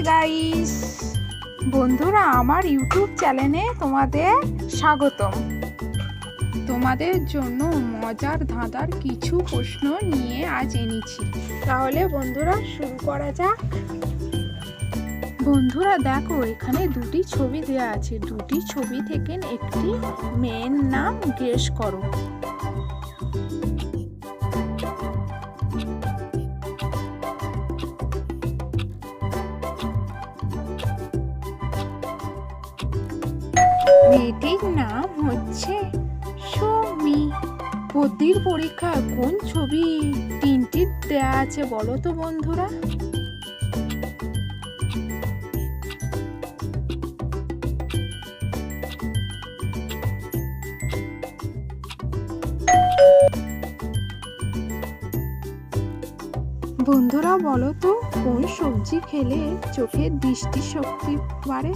Guys বন্ধুরা, আমার YouTube চ্যানেলে তোমাদের স্বাগতম। তোমাদের জন্য মজার ধাঁধার কিছু প্রশ্ন নিয়ে আজ এনেছি। তাহলে বন্ধুরা, শুরু করা যাক। বন্ধুরা, দেখো, এখানে দুটি ছবি দেওয়া আছে। দুটি ছবি থেকে একটি মেয়ের নাম গেস করো। নাম হচ্ছে? সৌমি, বুদ্ধির পরীক্ষা কোন ছবি তিনটি দেয়া আছে বলো তো বন্ধুরা? বন্ধুরা বলো তো, কোন সবজি খেলে চোখের দৃষ্টি শক্তি বাড়ে?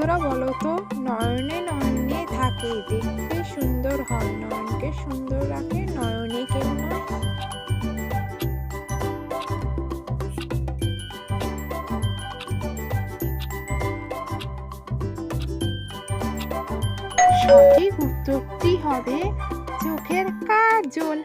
বন্ধুরা বলো তো, নয়নে নয়নে থাকে, দেখতে সুন্দর হয়। নয়নকে সুন্দর রাখে, নয়নে কেউ নয়? সঠিক উত্তরটি হবে চোখের কাজল।